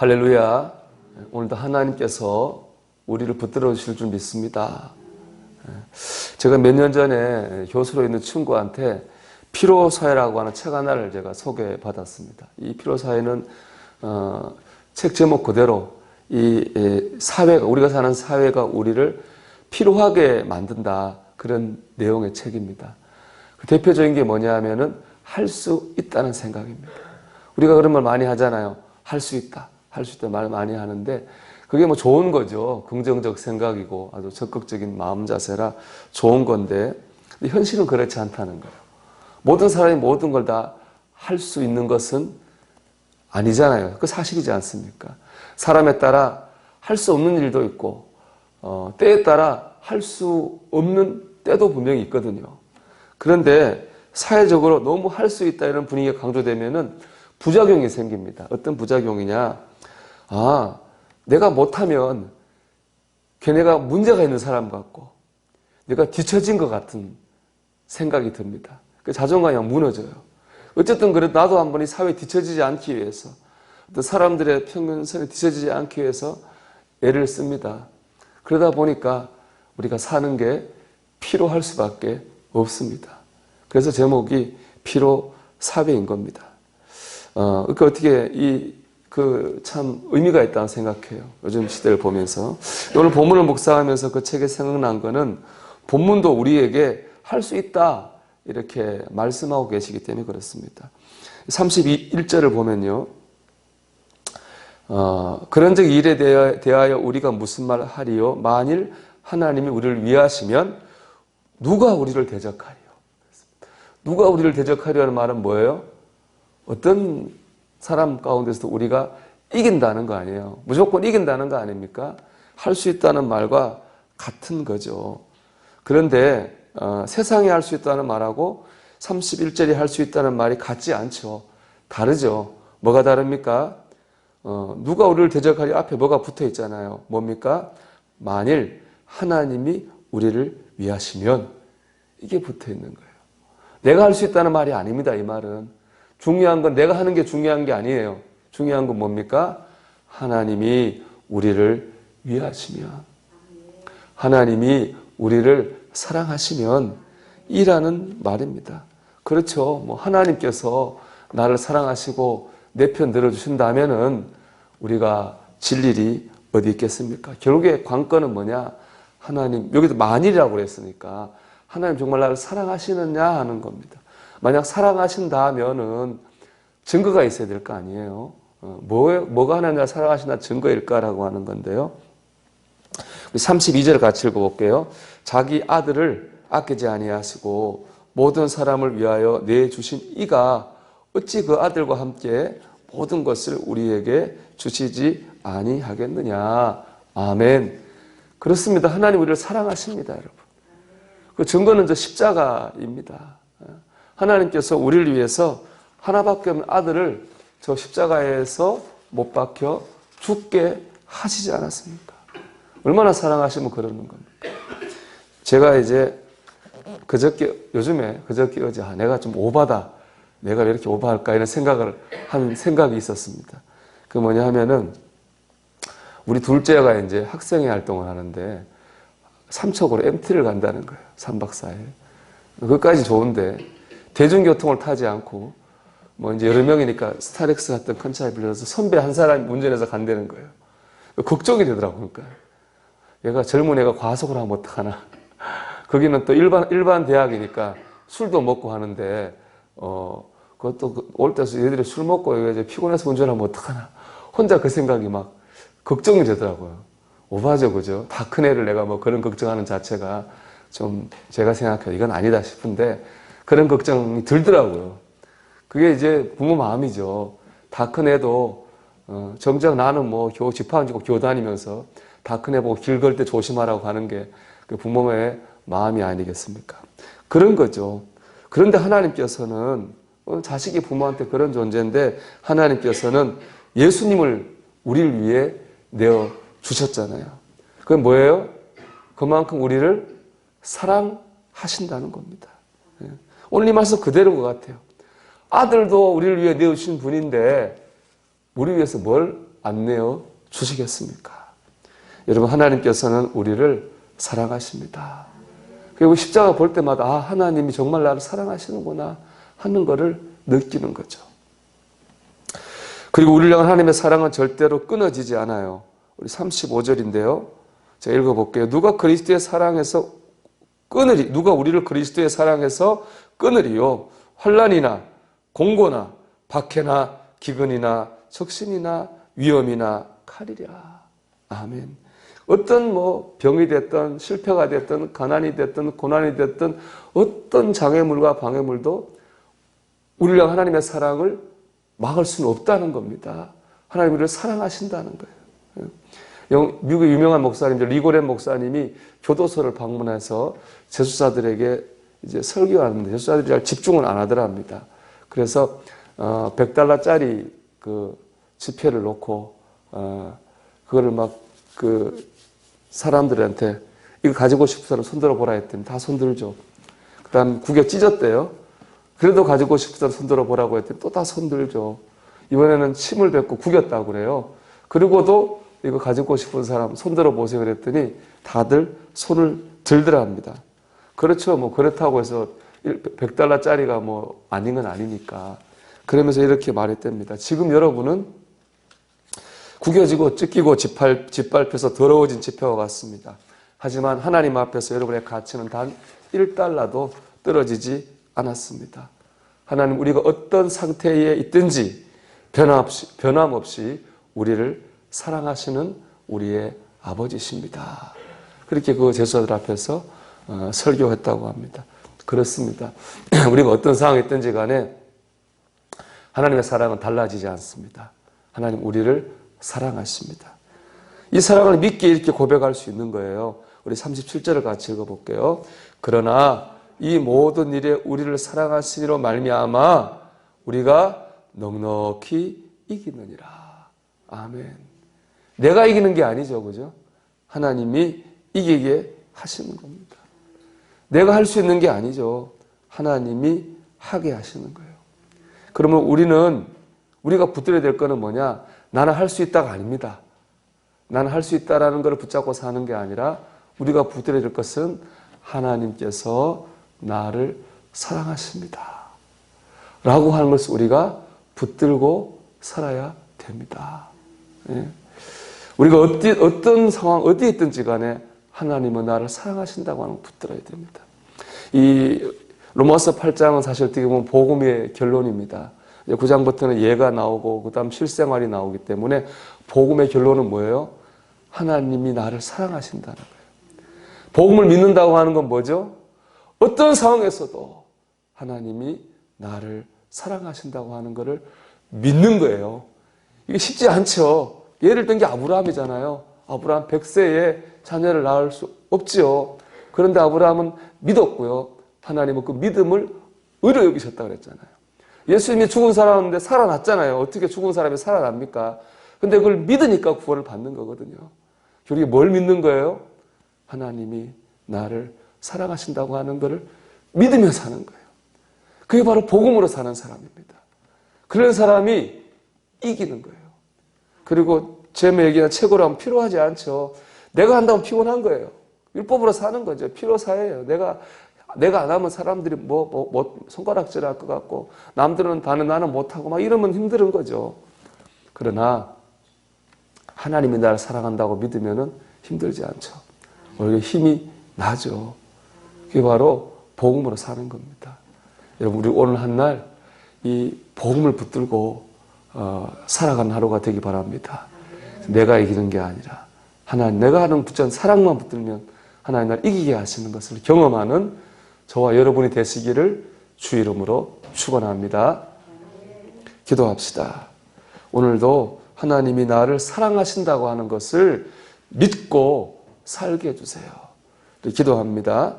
할렐루야. 오늘도 하나님께서 우리를 붙들어 주실 줄 믿습니다. 제가 몇 년 전에 교수로 있는 친구한테 피로사회라고 하는 책 하나를 제가 소개받았습니다. 이 피로사회는 어, 책 제목 그대로 이 사회가 우리가 사는 사회가 우리를 피로하게 만든다 그런 내용의 책입니다. 그 대표적인 게 뭐냐면은 할 수 있다는 생각입니다. 우리가 그런 말 많이 하잖아요. 할 수 있다, 할 수 있다 말 많이 하는데 그게 뭐 좋은 거죠. 긍정적 생각이고 아주 적극적인 마음 자세라 좋은 건데 현실은 그렇지 않다는 거예요. 모든 사람이 모든 걸 다 할 수 있는 것은 아니잖아요. 그 사실이지 않습니까? 사람에 따라 할 수 없는 일도 있고 어, 때에 따라 할 수 없는 때도 분명히 있거든요. 그런데 사회적으로 너무 할 수 있다 이런 분위기가 강조되면은 부작용이 생깁니다. 어떤 부작용이냐? 아, 내가 못하면 걔네가 문제가 있는 사람 같고 내가 뒤처진 것 같은 생각이 듭니다. 그 자존감이 무너져요. 어쨌든 그래 나도 한번 이 사회에 뒤처지지 않기 위해서 어떤 사람들의 평균선에 뒤처지지 않기 위해서 애를 씁니다. 그러다 보니까 우리가 사는 게 피로할 수밖에 없습니다. 그래서 제목이 피로 사배인 겁니다. 어, 그러니까 어떻게 이 그 참 의미가 있다고 생각해요. 요즘 시대를 보면서 오늘 본문을 묵상하면서 그 책에 생각난 거는 본문도 우리에게 할 수 있다 이렇게 말씀하고 계시기 때문에 그렇습니다. 31절을 보면요. 어, 그런 적 일에 대하여 우리가 무슨 말 하리요? 만일 하나님이 우리를 위하시면 누가 우리를 대적하리요? 누가 우리를 대적하려 하는 말은 뭐예요? 어떤 사람 가운데서도 우리가 이긴다는 거 아니에요. 무조건 이긴다는 거 아닙니까? 할 수 있다는 말과 같은 거죠. 그런데 어, 세상에 할 수 있다는 말하고 31절이 할 수 있다는 말이 같지 않죠. 다르죠. 뭐가 다릅니까? 어, 누가 우리를 대적하리 앞에 뭐가 붙어 있잖아요. 뭡니까? 만일 하나님이 우리를 위하시면 이게 붙어 있는 거예요. 내가 할 수 있다는 말이 아닙니다. 이 말은. 중요한 건 내가 하는 게 중요한 게 아니에요. 중요한 건 뭡니까? 하나님이 우리를 위하시면 하나님이 우리를 사랑하시면 이라는 말입니다. 그렇죠. 뭐 하나님께서 나를 사랑하시고 내 편 들어주신다면은 우리가 질 일이 어디 있겠습니까? 결국에 관건은 뭐냐? 하나님, 여기도 만일이라고 그랬으니까 하나님 정말 나를 사랑하시느냐 하는 겁니다. 만약 사랑하신다면은 증거가 있어야 될 거 아니에요. 어, 뭐, 뭐가 하나님 나를 사랑하시나 증거일까라고 하는 건데요. 32절 같이 읽어볼게요. 자기 아들을 아끼지 아니하시고 모든 사람을 위하여 내주신 이가 어찌 그 아들과 함께 모든 것을 우리에게 주시지 아니하겠느냐. 아멘. 그렇습니다. 하나님 우리를 사랑하십니다, 여러분. 그 증거는 저 십자가입니다. 하나님께서 우리를 위해서 하나밖에 없는 아들을 저 십자가에서 못 박혀 죽게 하시지 않았습니까? 얼마나 사랑하시면 그러는 겁니까? 제가 이제 그저께, 요즘에 그저께 어제, 아, 내가 좀 오바다. 내가 왜 이렇게 오버할까 이런 생각을 한 생각이 있었습니다. 그 뭐냐 하면은 우리 둘째가 이제 학생회 활동을 하는데 삼척으로 MT를 간다는 거예요. 3박 4일. 그것까지 좋은데 대중교통을 타지 않고 뭐 이제 여러 명이니까 스타렉스 같은 큰 차에 빌려서 선배 한 사람이 운전해서 간다는 거예요. 걱정이 되더라고요. 그러니까 얘가 젊은 애가 과속을 하면 어떡하나. 거기는 또 일반, 일반 대학이니까 술도 먹고 하는데 어, 그것도 그올 때서 얘들이 술 먹고 이제 피곤해서 운전하면 어떡하나. 혼자 그 생각이 막 걱정이 되더라고요. 오바죠, 그죠? 다 큰 애를 내가 뭐 그런 걱정하는 자체가 좀 제가 생각해도 이건 아니다 싶은데 그런 걱정이 들더라고요. 그게 이제 부모 마음이죠. 다 큰 애도 어, 정작 나는 뭐 교, 집합 지고 교 다니면서 다 큰 애 보고 길 걸 때 조심하라고 하는 게 그 부모의 마음이 아니겠습니까? 그런 거죠. 그런데 하나님께서는 어, 자식이 부모한테 그런 존재인데 하나님께서는 예수님을 우리를 위해 내어 주셨잖아요. 그게 뭐예요? 그만큼 우리를 사랑하신다는 겁니다. 예. 오늘 이 말씀 그대로인 것 같아요. 아들도 우리를 위해 내어주신 분인데 우리 위해서 뭘 안 내어 주시겠습니까? 여러분 하나님께서는 우리를 사랑하십니다. 그리고 십자가 볼 때마다 아 하나님이 정말 나를 사랑하시는구나 하는 것을 느끼는 거죠. 그리고 우리를 향한 하나님의 사랑은 절대로 끊어지지 않아요. 우리 35절인데요. 제가 읽어볼게요. 누가 그리스도의 사랑에서 끊으리 누가 우리를 그리스도의 사랑에서 끊으리요 환란이나 공고나 박해나 기근이나 적신이나 위험이나 칼이랴. 아멘. 어떤 뭐 병이 됐든 실패가 됐든 가난이 됐든 고난이 됐든 어떤 장애물과 방해물도 향한 하나님의 사랑을 막을 수는 없다는 겁니다. 하나님 우리를 사랑하신다는 거예요. 영- 미국의 유명한 목사님 리고렌 목사님이 교도소를 방문해서 재수자들에게 이제 설교하는데 재수자들이 잘 집중을 안 하더랍니다. 그래서 어, 100달러짜리 그 지폐를 놓고 어, 그거를 막 그 사람들한테 이거 가지고 싶은 사람 손들어 보라 했더니 다 손들죠. 그다음 구겨 찢었대요. 그래도 가지고 싶은 사람 손들어 보라고 했더니 또 다 손들죠. 이번에는 침을 뱉고 구겼다고 그래요. 그리고도 이거 가지고 싶은 사람 손들어 보세요 그랬더니 다들 손을 들더라 합니다. 그렇죠. 뭐 그렇다고 해서 100달러짜리가 뭐 아닌 건 아니니까. 그러면서 이렇게 말했답니다. 지금 여러분은 구겨지고 찢기고 짓밟, 짓밟혀서 더러워진 지폐와 같습니다. 하지만 하나님 앞에서 여러분의 가치는 단 1달러도 떨어지지 않았습니다. 하나님 우리가 어떤 상태에 있든지 변함없이, 변함없이 우리를 사랑하시는 우리의 아버지십니다. 그렇게 그 제수자들 앞에서 어, 설교했다고 합니다. 그렇습니다. 우리가 어떤 상황에 있든지 간에 하나님의 사랑은 달라지지 않습니다. 하나님 우리를 사랑하십니다. 이 사랑을 믿게 이렇게 고백할 수 있는 거예요. 우리 37절을 같이 읽어볼게요. 그러나 이 모든 일에 우리를 사랑하시니로 말미암아 우리가 넉넉히 이기느니라. 아멘. 내가 이기는 게 아니죠, 그죠? 하나님이 이기게 하시는 겁니다. 내가 할 수 있는 게 아니죠. 하나님이 하게 하시는 거예요. 그러면 우리는 우리가 붙들어야 될 거는 뭐냐? 나는 할 수 있다가 아닙니다. 나는 할 수 있다라는 것을 붙잡고 사는 게 아니라 우리가 붙들어야 될 것은 하나님께서 나를 사랑하십니다. 라고 하는 것을 우리가 붙들고 살아야 됩니다. 예. 우리가 어디, 어떤 상황, 어디에 있든지 간에 하나님은 나를 사랑하신다고 하는 걸 붙들어야 됩니다. 이 로마서 8장은 사실 어떻게 보면 복음의 결론입니다. 9장부터는 예가 나오고 그다음 실생활이 나오기 때문에 복음의 결론은 뭐예요? 하나님이 나를 사랑하신다는 거예요. 복음을 믿는다고 하는 건 뭐죠? 어떤 상황에서도 하나님이 나를 사랑하신다고 하는 것을 믿는 거예요. 이게 쉽지 않죠. 예를 든 게 아브라함이잖아요. 아브라함 100세에 자녀를 낳을 수 없지요. 그런데 아브라함은 믿었고요. 하나님은 그 믿음을 의로 여기셨다 그랬잖아요. 예수님이 죽은 사람인데 살아났잖아요. 어떻게 죽은 사람이 살아납니까? 근데 그걸 믿으니까 구원을 받는 거거든요. 우리가 뭘 믿는 거예요? 하나님이 나를 사랑하신다고 하는 것을 믿으며 사는 거예요. 그게 바로 복음으로 사는 사람입니다. 그런 사람이 이기는 거예요. 그리고 제뭐 얘기나 하면 필요하지 않죠. 내가 한다면 피곤한 거예요. 율법으로 사는 거죠. 필요사예요. 내가 내가 안 하면 사람들이 뭐, 뭐, 뭐 손가락질 할 것 같고 남들은 다는 나는 못하고 막 이러면 힘든 거죠. 그러나 하나님이 나를 사랑한다고 믿으면 힘들지 않죠. 오히려 힘이 나죠. 그게 바로 복음으로 사는 겁니다. 여러분 우리 오늘 한 날 이 복음을 붙들고 어, 살아가는 하루가 되기 바랍니다. 내가 이기는 게 아니라 하나님 내가 하는 붙잡은 사랑만 붙들면 하나님 날 이기게 하시는 것을 경험하는 저와 여러분이 되시기를 주 이름으로 축원합니다. 기도합시다. 오늘도 하나님이 나를 사랑하신다고 하는 것을 믿고 살게 해주세요. 기도합니다.